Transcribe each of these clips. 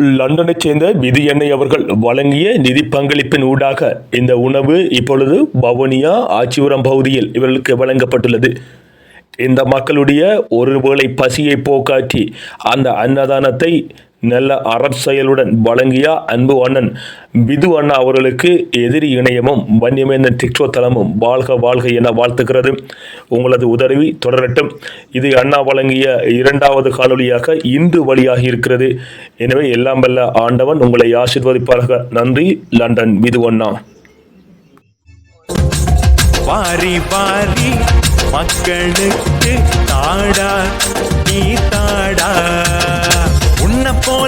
லண்டனைச் சேர்ந்த விதி எண்ணெய் அவர்கள் வழங்கிய நிதி பங்களிப்பின் ஊடாக இந்த உணவு இப்பொழுது வவுனியா ஆச்சிபுரம் பகுதியில் இவர்களுக்கு வழங்கப்பட்டுள்ளது. இந்த மக்களுடைய ஒருவேளை பசியை போக்காற்றி அந்த அன்னதானத்தை நல்ல அறச்செயலுடன் வழங்கிய அன்பு அண்ணன் விது அண்ணா அவர்களுக்கு எதிரி இணையமும் வன்னியமேந்தன் டிக்டோ தளமும் வாழ்க வாழ்க என வாழ்த்துகிறது. உங்களது உதவி தொடரட்டும். இது அண்ணா வழங்கிய இரண்டாவது காணொலியாக இன்று வழியாகி இருக்கிறது எனவே எல்லாம் வல்ல ஆண்டவன் உங்களை ஆசிர்வதிப்பாக நன்றி லண்டன் விது அண்ணா. பாரி வாரி மக்களுக்கு தாடா நீ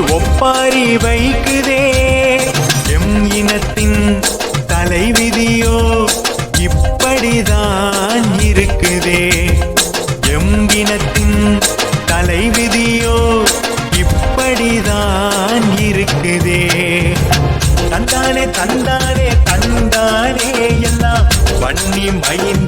ஒப்பாரி வைக்குதே எம் இனத்தின் தலைவிதியோ இப்படிதான் இருக்குதே. எம் இனத்தின் தலைவிதியோ இப்படிதான் இருக்குதே. தந்தானே தந்தானே தந்தானே எல்லாம் வன்னி மைந்த